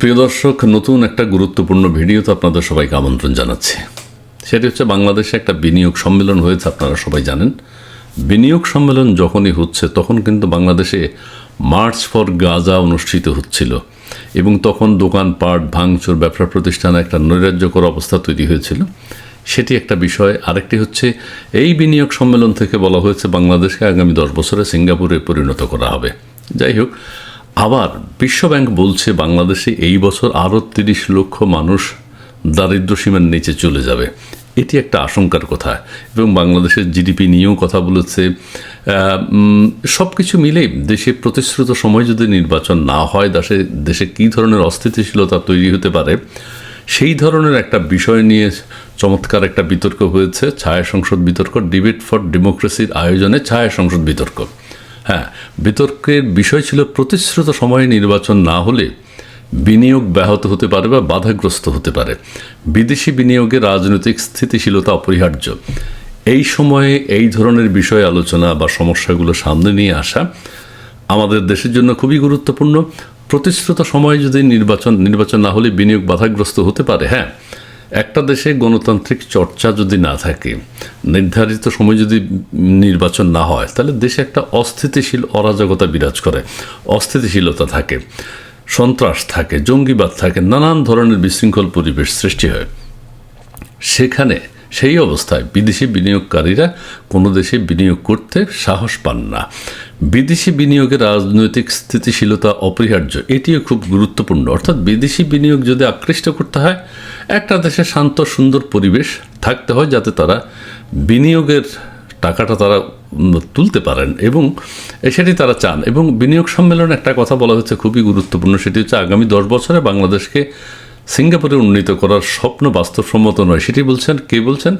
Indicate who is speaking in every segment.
Speaker 1: প্রিয় দর্শক, নতুন একটা গুরুত্বপূর্ণ ভিডিওতে আপনাদের সবাইকে আমন্ত্রণ জানাচ্ছি। সেটি হচ্ছে বাংলাদেশে একটা বিনিয়োগ সম্মেলন হয়েছে, আপনারা সবাই জানেন। বিনিয়োগ সম্মেলন যখনই হচ্ছে, তখন কিন্তু বাংলাদেশে মার্চ ফর গাজা অনুষ্ঠিত হচ্ছিল। এবং তখন দোকানপাট, ভাঙচুর, ব্যবসা প্রতিষ্ঠানে একটা নৈরাজ্যকর অবস্থা তৈরি হয়েছিল। সেটি একটা বিষয়। আরেকটি হচ্ছে, এই বিনিয়োগ সম্মেলন থেকে বলা হয়েছে, বাংলাদেশকে আগামী দশ বছরে সিঙ্গাপুরে পরিণত করা হবে। যাই হোক আবার বিশ্বব্যাংক বলছে বাংলাদেশে এই বছর আরও তিরিশ লক্ষ মানুষ দারিদ্র সীমার নিচে চলে যাবে। এটি একটা আশঙ্কার কথা। এবং বাংলাদেশের জিডিপি নিয়েও কথা বলেছে। সব কিছু মিলেই দেশে প্রতিশ্রুত সময় যদি নির্বাচন না হয়, দেশে দেশে কী ধরনের অস্থিতিশীলতা তৈরি হতে পারে, সেই ধরনের একটা বিষয় নিয়ে চমৎকার একটা বিতর্ক হয়েছে। ছায়া সংসদ বিতর্ক ডিবেট ফর ডেমোক্রেসির আয়োজনে ছায়া সংসদ বিতর্ক। হ্যাঁ বিতর্কের বিষয় ছিল প্রতিশ্রুত সময়ে নির্বাচন না হলে বিনিয়োগ ব্যাহত হতে পারে বা বাধাগ্রস্ত হতে পারে। বিদেশি বিনিয়োগে রাজনৈতিক স্থিতিশীলতা অপরিহার্য। এই সময়ে এই ধরনের বিষয় আলোচনা বা সমস্যাগুলো সামনে নিয়ে আসা আমাদের দেশের জন্য খুবই গুরুত্বপূর্ণ। প্রতিশ্রুত সময়ে যদি নির্বাচন নির্বাচন না হলে বিনিয়োগ বাধাগ্রস্ত হতে পারে হ্যাঁ একটা দেশে গণতান্ত্রিক চর্চা যদি না থাকে, নির্ধারিত সময় যদি নির্বাচন না হয়, তাহলে দেশে একটা অস্থিতিশীল অরাজকতা বিরাজ করে। অস্থিতিশীলতা থাকে, সন্ত্রাস থাকে, জঙ্গিবাদ থাকে, নানান ধরনের বিশৃঙ্খল পরিবেশ সৃষ্টি হয়। সেখানে সেই অবস্থায় বিদেশি বিনিয়োগকারীরা কোনো দেশে বিনিয়োগ করতে সাহস পান না। বিদেশি বিনিয়োগের রাজনৈতিক স্থিতিশীলতা অপরিহার্য, এটিও খুব গুরুত্বপূর্ণ। অর্থাৎ বিদেশি বিনিয়োগ যদি আকৃষ্ট করতে হয় একটা দেশে শান্ত, সুন্দর পরিবেশ থাকতে হয় যাতে তারা বিনিয়োগের টাকাটা তারা তুলতে পারেন এবং সেটি তারা চান। এবং বিনিয়োগ সম্মেলনে একটা কথা বলা হচ্ছে খুবই গুরুত্বপূর্ণ, সেটি হচ্ছে আগামী দশ বছরে বাংলাদেশকে সিঙ্গাপুরে উন্নীত করার স্বপ্ন বাস্তবসম্মত নয়। সেটি বলছেন, কে বলছেন?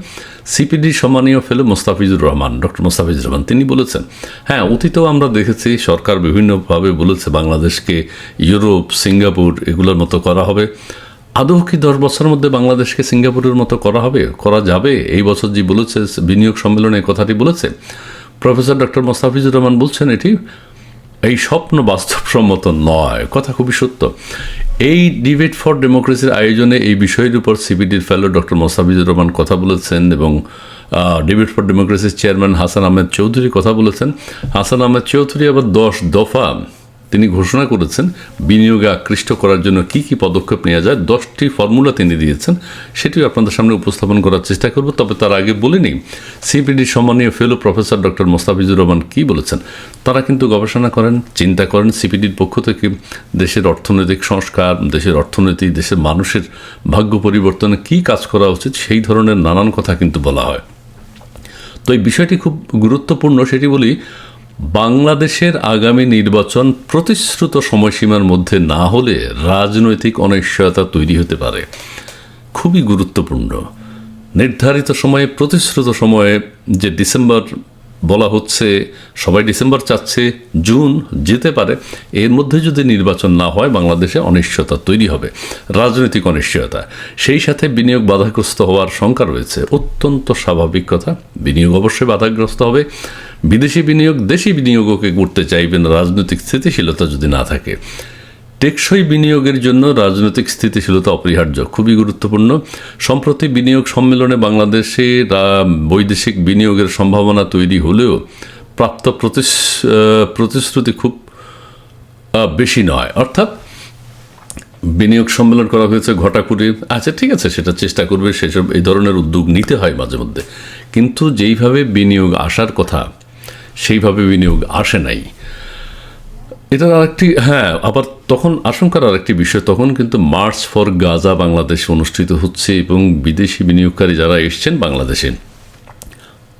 Speaker 1: সিপিডি সম্মানীয় ফেলো মোস্তাফিজুর রহমান ডক্টর মোস্তাফিজুর রহমান। তিনি বলেছেন হ্যাঁ অতীতেও আমরা দেখেছি সরকার বিভিন্নভাবে বলেছে বাংলাদেশকে ইউরোপ, সিঙ্গাপুর এগুলোর মতো করা হবে। আদৌ কি দশ বছরের মধ্যে বাংলাদেশকে সিঙ্গাপুরের মতো করা হবে, করা যাবে? এই বছর যে বলেছে, বিনিয়োগ সম্মেলনে কথাটি বলেছে। প্রফেসর ডক্টর মোস্তাফিজুর রহমান বলছেন এটি এই স্বপ্ন বাস্তবসম্মত নয়। কথা খুবই সত্য। এই ডিবেট ফর ডেমোক্রেসির আয়োজনে এই বিষয়ের উপর সিবিডির ফেলো ডক্টর মোস্তাফিজুর রহমান কথা বলেছেন এবং ডিবেট ফর ডেমোক্রেসির চেয়ারম্যান হাসান আহমেদ চৌধুরী কথা বলেছেন। হাসান আহমেদ চৌধুরী আবার দশ দফা তিনি ঘোষণা করেছেন, বিনিয়োগে আকৃষ্ট করার জন্য কি কি পদক্ষেপ নেওয়া যায়, দশটি ফর্মুলা তিনি দিয়েছেন, সেটিও আপনাদের সামনে উপস্থাপন করার চেষ্টা করব, তবে তার আগে বলে নিই, সিপিডি সম্মানীয় fellow professor doctor Mostafizur Rahman কী বলেছেন? তারা কিন্তু গবেষণা করেন, চিন্তা করেন, সিপিডির পক্ষ থেকে দেশের অর্থনৈতিক সংস্কার, দেশের অর্থনীতি, দেশের মানুষের ভাগ্য পরিবর্তনে কী কাজ করা উচিত, সেই ধরনের নানান কথা কিন্তু বলা হয়। তো এই বিষয়টি খুব গুরুত্বপূর্ণ, সেটি বলি বাংলাদেশের আগামী নির্বাচন প্রতিশ্রুত সময়সীমার মধ্যে না হলে রাজনৈতিক অনিশ্চয়তা তৈরি হতে পারে। খুবই গুরুত্বপূর্ণ। নির্ধারিত সময়ে, প্রতিশ্রুত সময়ে যে ডিসেম্বর বলা হচ্ছে, সবাই ডিসেম্বর চাচ্ছে, জুন যেতে পারে, এর মধ্যে যদি নির্বাচন না হয়, বাংলাদেশে অনিশ্চয়তা তৈরি হবে, রাজনৈতিক অনিশ্চয়তা। সেই সাথে বিনিয়োগ বাধাগ্রস্ত হওয়ার শঙ্কা রয়েছে। অত্যন্ত স্বাভাবিক কথা, বিনিয়োগ অবশ্যই বাধাগ্রস্ত হবে। বিদেশি বিনিয়োগ, দেশি বিনিয়োগকে করতে চাইবেন, রাজনৈতিক স্থিতিশীলতা যদি না থাকে। টেকসই বিনিয়োগের জন্য রাজনৈতিক স্থিতিশীলতা অপরিহার্য, খুবই গুরুত্বপূর্ণ। সম্প্রতি বিনিয়োগ সম্মেলনে বাংলাদেশে বৈদেশিক বিনিয়োগের সম্ভাবনা তৈরি হলেও প্রাপ্ত প্রতিশ্রুতি খুব বেশি নয়। অর্থাৎ বিনিয়োগ সম্মেলন করা হয়েছে ঘটাকুড়ি আচ্ছা ঠিক আছে, সেটা চেষ্টা করবে, সেসব, এই ধরনের উদ্যোগ নিতে হয় মাঝে মধ্যে। কিন্তু যেইভাবে বিনিয়োগ আসার কথা সেইভাবে বিনিয়োগ আসে নাই। এটার আরেকটি হ্যাঁ আবার তখন আশঙ্কার আরেকটি বিষয়, তখন কিন্তু মার্চ ফর গাজা বাংলাদেশে অনুষ্ঠিত হচ্ছে এবং বিদেশি বিনিয়োগকারী যারা এসছেন বাংলাদেশে,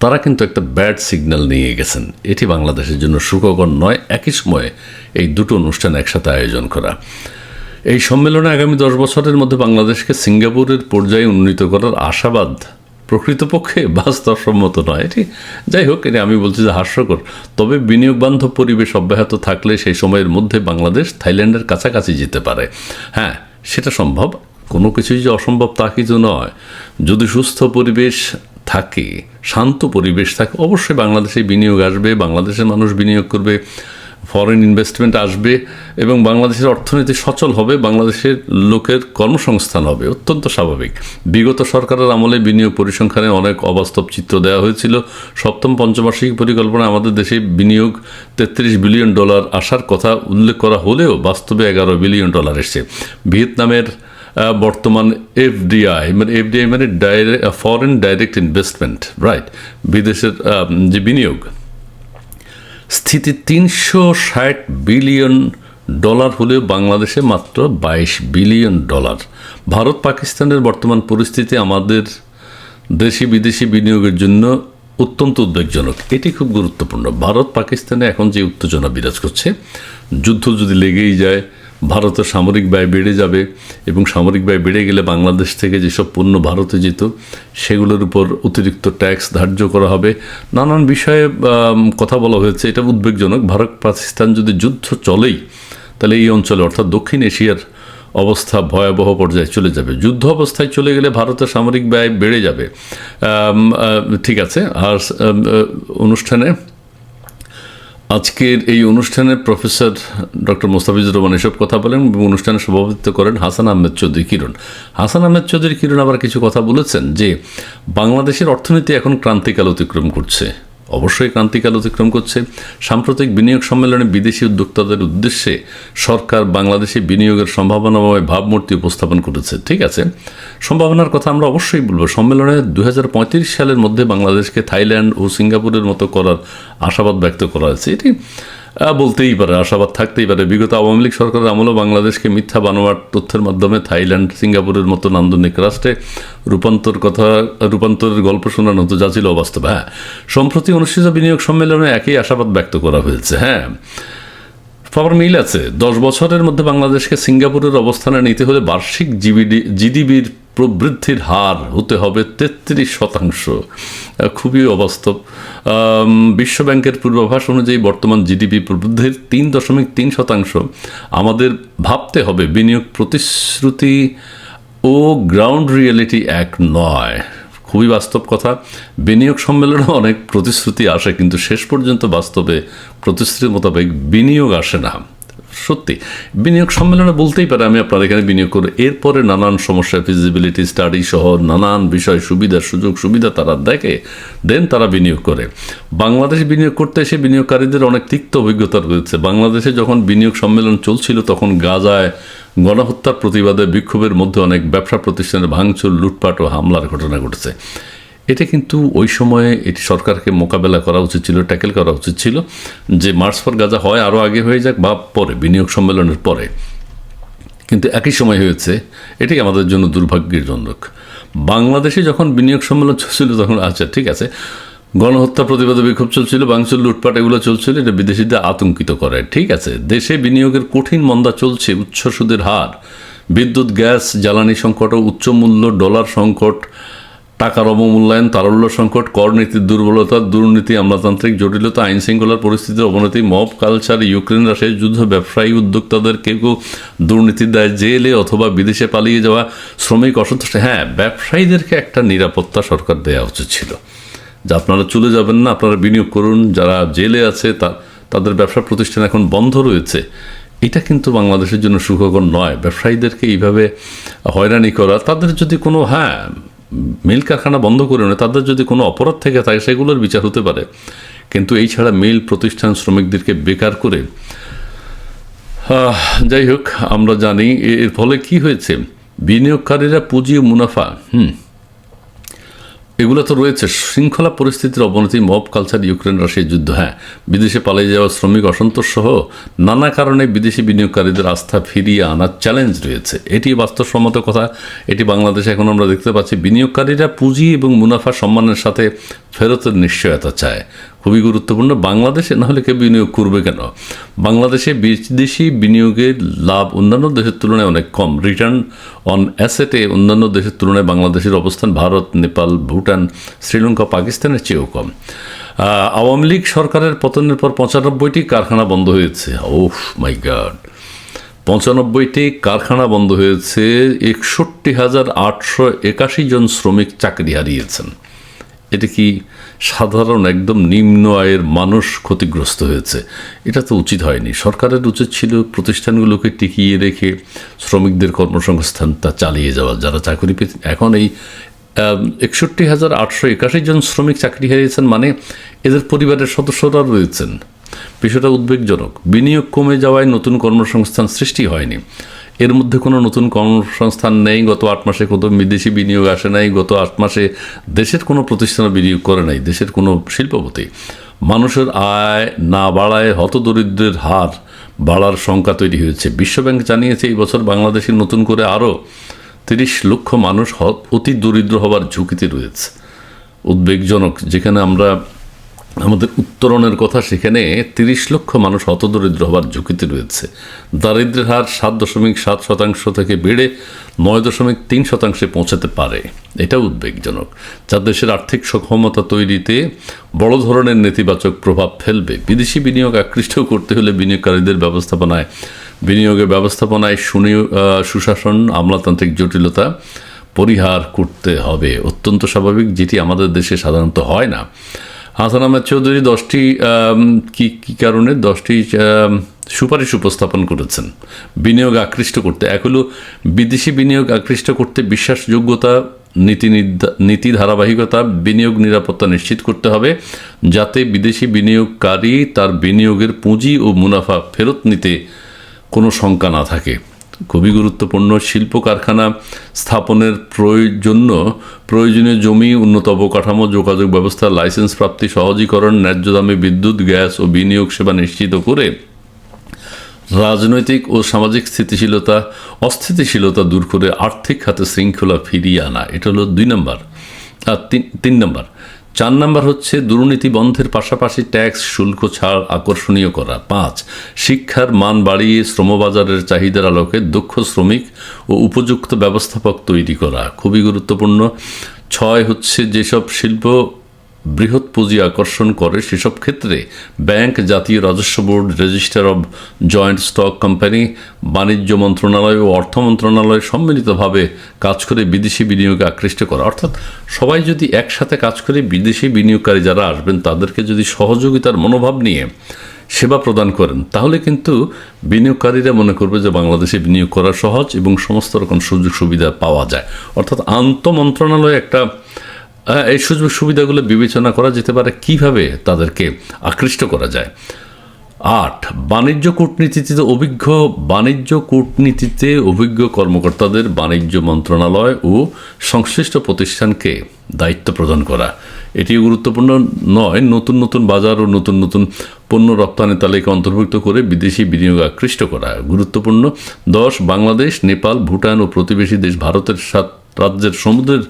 Speaker 1: তারা কিন্তু একটা ব্যাড সিগন্যাল নিয়ে গেছেন। এটি বাংলাদেশের জন্য সুখকর নয়, একই সময়ে এই দুটো অনুষ্ঠান একসাথে আয়োজন করা। এই সম্মেলনে আগামী দশ বছরের মধ্যে বাংলাদেশকে সিঙ্গাপুরের পর্যায়ে উন্নীত করার আশাবাদ প্রকৃতপক্ষে বাস্তবসম্মত নয়। এটি যাই হোক এটি আমি বলছি যে হাস্যকর। তবে বিনিয়োগ বান্ধব পরিবেশ অব্যাহত থাকলে সেই সময়ের মধ্যে বাংলাদেশ থাইল্যান্ডের কাছাকাছি যেতে পারে। হ্যাঁ সেটা সম্ভব। কোনো কিছুই যে অসম্ভব তা কিছু নয়। যদি সুস্থ পরিবেশ থাকে, শান্ত পরিবেশ থাকে, অবশ্যই বাংলাদেশে বিনিয়োগ আসবে, বাংলাদেশের মানুষ বিনিয়োগ করবে। ফরেন ইনভেস্টমেন্ট আসবে এবং বাংলাদেশের অর্থনীতি সচল হবে, বাংলাদেশের লোকের কর্মসংস্থান হবে। অত্যন্ত স্বাভাবিক। বিগত সরকারের আমলে বিনিয়োগ পরিসংখ্যানে অনেক অবাস্তব চিত্র দেওয়া হয়েছিল। সপ্তম পঞ্চবার্ষিক পরিকল্পনা আমাদের দেশে বিনিয়োগ তেত্রিশ বিলিয়ন ডলার আসার কথা উল্লেখ করা হলেও বাস্তবে এগারো বিলিয়ন ডলার এসছে। ভিয়েতনামের বর্তমান এফডিআই মানে এফডিআই মানে direct foreign direct investment right বিদেশের যে বিনিয়োগ স্থিতি তিনশো ষাট বিলিয়ন ডলার হলেও বাংলাদেশে মাত্র বাইশ বিলিয়ন ডলার। ভারত পাকিস্তানের বর্তমান পরিস্থিতি আমাদের দেশি বিদেশি বিনিয়োগের জন্য অত্যন্ত উদ্বেগজনক। এটি খুব গুরুত্বপূর্ণ। ভারত পাকিস্তানে এখন যে উত্তেজনা বিরাজ করছে, যুদ্ধ যদি লেগেই যায় ভারতের সামরিক ব্যয় বেড়ে যাবে এবং সামরিক ব্যয় বেড়ে গেলে বাংলাদেশ থেকে যেসব পণ্য ভারতে যেত, সেগুলোর উপর অতিরিক্ত ট্যাক্স ধার্য করা হবে। নানান বিষয়ে কথা বলা হয়েছে। এটা উদ্বেগজনক। ভারত পাকিস্তান যদি যুদ্ধ চলেই, তাহলে এই অঞ্চলে, অর্থাৎ দক্ষিণ এশিয়ার অবস্থা ভয়াবহ পর্যায়ে চলে যাবে। যুদ্ধ অবস্থায় চলে গেলে ভারতের সামরিক ব্যয় বেড়ে যাবে। ঠিক আছে। আর অনুষ্ঠানে আজকের এই অনুষ্ঠানে প্রফেসর ডক্টর মোস্তাফিজুর রহমান এসব কথা বলেন এবং অনুষ্ঠানে সভাপতিত্ব করেন হাসান আহমেদ চৌধুরী কিরণ। হাসান আহমেদ চৌধুরী কিরণ আবার কিছু কথা বলেছেন যে, বাংলাদেশের অর্থনীতি এখন ক্রান্তিকাল অতিক্রম করছে। অবশ্যই ক্রান্তিকাল অতিক্রম করছে। সাম্প্রতিক বিনিয়োগ সম্মেলনে বিদেশি উদ্যোক্তাদের উদ্দেশ্যে সরকার বাংলাদেশে বিনিয়োগের সম্ভাবনাময় ভাবমূর্তি উপস্থাপন করেছে। ঠিক আছে? সম্ভাবনার কথা আমরা অবশ্যই বলব। সম্মেলনে দু হাজার পঁয়ত্রিশ সালের মধ্যে বাংলাদেশকে থাইল্যান্ড ও সিঙ্গাপুরের মতো করার আশাবাদ ব্যক্ত করা হয়েছে। এটি বলতেই পারে, আশাবাদ থাকতেই পারে। বিগত আওয়ামী লীগ সরকারের আমলেও বাংলাদেশকে মিথ্যা বানোয়ার তথ্যের মাধ্যমে থাইল্যান্ড, সিঙ্গাপুরের মতো নান্দনিক রাষ্ট্রে রূপান্তর কথা, রূপান্তরের গল্প শোনানো তো যা ছিল অবাস্তব। হ্যাঁ সম্প্রতি অনুষ্ঠিত বিনিয়োগ সম্মেলনে একই আশাবাদ ব্যক্ত করা হয়েছে। হ্যাঁ খবর মিল আছে। দশ বছরের মধ্যে বাংলাদেশকে সিঙ্গাপুরের অবস্থানে নিতে হলে বার্ষিক জিবিডি জিডিবির প্রবৃদ্ধির হার হতে হবে তেত্রিশ শতাংশ। খুবই অবাস্তব। বিশ্বব্যাংকের পূর্বাভাস অনুযায়ী বর্তমান জিডিপি প্রবৃদ্ধির তিন দশমিক তিন শতাংশ। আমাদের ভাবতে হবে বিনিয়োগ প্রতিশ্রুতি ও গ্রাউন্ড রিয়েলিটি এক নয়। খুবই বাস্তব কথা। বিনিয়োগ সম্মেলনে অনেক প্রতিশ্রুতি আসে, কিন্তু শেষ পর্যন্ত বাস্তবে প্রতিশ্রুতি মোতাবেক বিনিয়োগ আসে না। সত্যি। বিনিয়োগ সম্মেলনে বলতেই পারে, আমি আপনার এখানে বিনিয়োগ করে। এরপরে নানান সমস্যা ফিজিবিলিটি স্টাডি সহ নানান বিষয় সুবিধা, সুযোগ, সুবিধা তারা দেখে দেন তারা বিনিয়োগ করে। বাংলাদেশ বিনিয়োগ করতে এসে বিনিয়োগকারীদের অনেক তিক্ত অভিজ্ঞতা রয়েছে। বাংলাদেশে যখন বিনিয়োগ সম্মেলন চলছিল, তখন গাজায় গণহত্যার প্রতিবাদে বিক্ষোভের মধ্যে অনেক ব্যবসা প্রতিষ্ঠানের ভাঙচুর, লুটপাট ও হামলার ঘটনা ঘটেছে। এটা কিন্তু ওই সময়ে এটি সরকারকে মোকাবেলা করা উচিত ছিল, ট্যাকেল করা উচিত ছিল যে মার্চ ফর গাজা হয় আরও আগে হয়ে যাক বা পরে, বিনিয়োগ সম্মেলনের পরে। কিন্তু একই সময় হয়েছে এটি আমাদের জন্য দুর্ভাগ্যজনক বাংলাদেশে যখন বিনিয়োগ সম্মেলন চলছিল তখন আচ্ছা ঠিক আছে, গণহত্যা প্রতিবাদে বিক্ষোভ চলছিল বাংচুর লুটপাট এগুলো চলছিল, এটা বিদেশিদের আতঙ্কিত করে ঠিক আছে। দেশে বিনিয়োগের কঠিন মন্দা চলছে উচ্চ সুদের হার, বিদ্যুৎ, গ্যাস, জ্বালানি সংকট উচ্চ মূল্য ডলার সংকট টাকার অবমূল্যায়ন, তারল্য সংকট কর নীতির দুর্বলতা, দুর্নীতি, আমলাতান্ত্রিক জটিলতা আইন শৃঙ্খলার পরিস্থিতির অবনতি, মব কালচার, ইউক্রেন, রাশিয়ার যুদ্ধ, ব্যবসায়ী উদ্যোক্তাদের কেউ কেউ দুর্নীতির দায় জেলে অথবা বিদেশে পালিয়ে যাওয়া শ্রমিক অসন্তুষ্ট। হ্যাঁ ব্যবসায়ীদেরকে একটা নিরাপত্তা সরকার দেওয়া উচিত ছিল। যে আপনারা চলে যাবেন না, আপনারা বিনিয়োগ করুন, যারা জেলে আছে তা, তাদের ব্যবসা প্রতিষ্ঠান এখন বন্ধ রয়েছে। এটা কিন্তু বাংলাদেশের জন্য সুখকর নয়। ব্যবসায়ীদেরকে এইভাবে হয়রানি করা, তাদের যদি কোনো হ্যাঁ মিল কারখানা বন্ধ করে নেয়, তাদের যদি কোনো অপরাধ থেকে থাকে, সেগুলোর বিচার হতে পারে। কিন্তু এই ছাড়া মিল প্রতিষ্ঠান শ্রমিকদেরকে বেকার করে যাই হোক, আমরা জানি এর ফলে কি হয়েছে? বিনিয়োগকারীরা পুঁজি মুনাফা, হুম এগুলো তো রয়েছে। শৃঙ্খলা পরিস্থিতির অবনতি, মব কালচার, ইউক্রেন রাশিয়ার যুদ্ধ হ্যাঁ। বিদেশে পালিয়ে যাওয়া শ্রমিক অসন্তোষ সহ নানা কারণে বিদেশি বিনিয়োগকারীদের আস্থা ফিরিয়ে আনার চ্যালেঞ্জ রয়েছে। এটি বাস্তবসম্মত কথা। এটি বাংলাদেশে এখন আমরা দেখতে পাচ্ছি বিনিয়োগকারীরা পুঁজি এবং মুনাফা সম্মানের সাথে ফেরতের নিশ্চয়তা চায়। খুবই গুরুত্বপূর্ণ। বাংলাদেশে না হলে কেউ বিনিয়োগ করবে কেন? বাংলাদেশে বিদেশি বিনিয়োগের লাভ অন্যান্য দেশের তুলনায় অনেক কম। রিটার্ন অন অ্যাসেটে অন্যান্য দেশের তুলনায় বাংলাদেশের অবস্থান ভারত, নেপাল, ভুটান, শ্রীলঙ্কা, পাকিস্তানের চেয়েও কম। আওয়ামী লীগ সরকারের পতনের পর পঁচানব্বইটি কারখানা বন্ধ হয়েছে। ওফ, মাই গড। পঁচানব্বইটি কারখানা বন্ধ হয়েছে। একষট্টি হাজার আটশো একাশি জন শ্রমিক চাকরি হারিয়েছেন। এটা কি সাধারণ একদম নিম্ন আয়ের মানুষ ক্ষতিগ্রস্ত হয়েছে? এটা তো উচিত হয়নি। সরকারের উচিত ছিল প্রতিষ্ঠানগুলোকে টিকিয়ে রেখে শ্রমিকদের কর্মসংস্থানটা চালিয়ে যাওয়া। যারা চাকরি পেতে এখন এই একষট্টি হাজার আটশো একাশি জন শ্রমিক চাকরি হারিয়েছেন মানে এদের পরিবারের সদস্যরা রয়েছেন। বিষয়টা উদ্বেগজনক। বিনিয়োগ কমে যাওয়ায় নতুন কর্মসংস্থান সৃষ্টি হয়নি। এর মধ্যে কোনো নতুন কর্মসংস্থান নেই, গত আট মাসে কত বিদেশি বিনিয়োগ আসে নাই, গত আট মাসে দেশের কোনো প্রতিষ্ঠানে বিনিয়োগ করে নাই, দেশের কোনো শিল্পপতি। মানুষের আয় না বাড়ায় হতদরিদ্রের হার বাড়ার শঙ্কা তৈরি হয়েছে। বিশ্বব্যাংক জানিয়েছে, এই বছর বাংলাদেশে নতুন করে আরও তিরিশ লক্ষ মানুষ অতি দরিদ্র হবার ঝুঁকিতে রয়েছে। উদ্বেগজনক, যেখানে আমরা আমাদের উত্তরণের কথা সেখানে তিরিশ লক্ষ মানুষ হতদরিদ্র হবার ঝুঁকিতে রয়েছে। দারিদ্র্যের হার সাত দশমিক সাত শতাংশ থেকে বেড়ে নয় দশমিক তিন শতাংশে পৌঁছাতে পারে। এটা উদ্বেগজনক, যা দেশের আর্থিক সক্ষমতা তৈরিতে বড় ধরনের নেতিবাচক প্রভাব ফেলবে। বিদেশি বিনিয়োগ আকৃষ্ট করতে হলে বিনিয়োগকারীদের ব্যবস্থাপনায় বিনিয়োগের ব্যবস্থাপনায় সুনি- সুশাসন, আমলাতান্ত্রিক জটিলতা পরিহার করতে হবে। অত্যন্ত স্বাভাবিক যেটি আমাদের দেশে সাধারণত হয় না। হাসান আহমেদ চৌধুরী দশটি কি কি কারণে দশটি সুপারিশ উপস্থাপন করেছেন? বিনিয়োগ আকৃষ্ট করতে। এক হলো বিদেশি বিনিয়োগ আকৃষ্ট করতে বিশ্বাসযোগ্যতা, নীতি নীতি ধারাবাহিকতা, বিনিয়োগ নিরাপত্তা নিশ্চিত করতে হবে, যাতে বিদেশি বিনিয়োগকারী তার বিনিয়োগের পুঁজি ও মুনাফা ফেরত নিতে কোনো শঙ্কা না থাকে। খুবই গুরুত্বপূর্ণ শিল্প কারখানা স্থাপনের প্রয়োজন প্রয়োজনীয় জমি, উন্নত অবকাঠামো, যোগাযোগ ব্যবস্থা, লাইসেন্স প্রাপ্তি, সহজীকরণ, ন্যায্য দামে বিদ্যুৎ, গ্যাস ও বিনিয়োগ সেবা নিশ্চিত করে রাজনৈতিক ও সামাজিক স্থিতিশীলতা, অস্থিতিশীলতা দূর করে আর্থিক খাতে শৃঙ্খলা ফিরিয়ে আনা। এটা হলো দুই নম্বর। আর তিন তিন নম্বর। চার নম্বর হচ্ছে দুর্নীতি বন্ধের পাশাপাশি ট্যাক্স, শুল্ক, ছাড় আকর্ষণীয় করা। পাঁচ, শিক্ষার মান বাড়িয়ে শ্রমবাজারের চাহিদার আলোকে দক্ষ শ্রমিক ও উপযুক্ত ব্যবস্থাপক তৈরি করা। খুবই গুরুত্বপূর্ণ। ছয় হচ্ছে যেসব শিল্প বৃহৎ পুঁজি আকর্ষণ করে, সেসব ক্ষেত্রে ব্যাংক, জাতীয় রাজস্ব board, register of joint stock company, বাণিজ্য মন্ত্রণালয় ও অর্থ মন্ত্রণালয় সম্মিলিতভাবে কাজ করে বিদেশি বিনিয়োগে আকৃষ্ট করা। অর্থাৎ সবাই যদি একসাথে কাজ করে বিদেশি বিনিয়োগকারী যারা আসবেন, তাদেরকে যদি সহযোগিতার মনোভাব নিয়ে সেবা প্রদান করেন, তাহলে কিন্তু বিনিয়োগকারীরা মনে করবে যে বাংলাদেশে বিনিয়োগ করা সহজ এবং সমস্ত রকম সুযোগ সুবিধা পাওয়া যায়। অর্থাৎ আন্ত মন্ত্রণালয় একটা এই সুযোগ সুবিধাগুলো বিবেচনা করা যেতে পারে। কীভাবে তাদেরকে আকৃষ্ট করা যায়? আট, বাণিজ্য কূটনীতিতে অভিজ্ঞ, বাণিজ্য কূটনীতিতে অভিজ্ঞ কর্মকর্তাদের বাণিজ্য মন্ত্রণালয় ও সংশ্লিষ্ট প্রতিষ্ঠানকে দায়িত্ব প্রদান করা। এটি গুরুত্বপূর্ণ নয়, নতুন নতুন বাজার ও নতুন নতুন পণ্য রপ্তানি তালিকা অন্তর্ভুক্ত করে বিদেশি বিনিয়োগ আকৃষ্ট করা। গুরুত্বপূর্ণ, দশ, বাংলাদেশ, নেপাল, ভুটান ও প্রতিবেশী দেশ ভারতের সাত রাজ্যের সমুদ্রের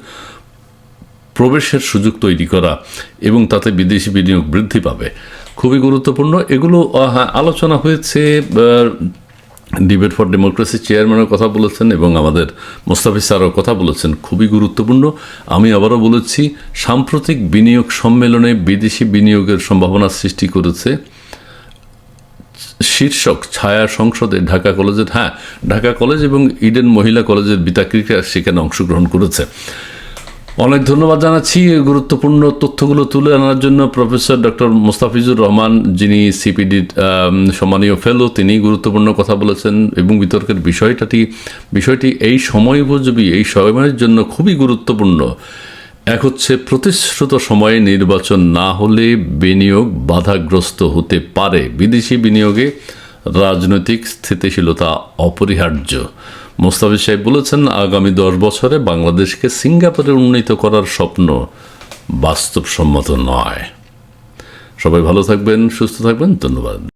Speaker 1: প্রবেশের সুযোগ তৈরি করা এবং তাতে বিদেশি বিনিয়োগ বৃদ্ধি পাবে। খুবই গুরুত্বপূর্ণ। এগুলো হ্যাঁ, আলোচনা হয়েছে ডিবেট ফর ডেমোক্রেসি চেয়ারম্যানের কথা বলেছেন এবং আমাদের মোস্তাফিজ স্যারও কথা বলেছেন। খুবই গুরুত্বপূর্ণ। আমি আবারও বলেছি সাম্প্রতিক বিনিয়োগ সম্মেলনে বিদেশি বিনিয়োগের সম্ভাবনা সৃষ্টি করেছে। শীর্ষক ছায়া সংসদে ঢাকা কলেজের হ্যাঁ ঢাকা কলেজ এবং ইডেন মহিলা কলেজের বিতাকৃকা সেখানে অংশগ্রহণ করেছে। অনেক ধন্যবাদ জানাচ্ছি। গুরুত্বপূর্ণ তথ্যগুলো তুলে আনার জন্য প্রফেসর ডক্টর মোস্তাফিজুর রহমান যিনি সিপিডি সম্মানীয় ফেলো তিনি গুরুত্বপূর্ণ কথা বলেছেন এবং বিতর্কের বিষয়টাটি বিষয়টি এই সময় উপযোগী এই সময়ের জন্য খুবই গুরুত্বপূর্ণ। এক হচ্ছে প্রতিশ্রুত সময়ে নির্বাচন না হলে বিনিয়োগ বাধাগ্রস্ত হতে পারে। বিদেশি বিনিয়োগে রাজনৈতিক স্থিতিশীলতা অপরিহার্য। মোস্তাফিজ সাহেব বলেছেন, আগামী দশ বছরে বাংলাদেশকে সিঙ্গাপুরে উন্নীত করার স্বপ্ন বাস্তবসম্মত নয়। সবাই ভালো থাকবেন, সুস্থ থাকবেন, ধন্যবাদ।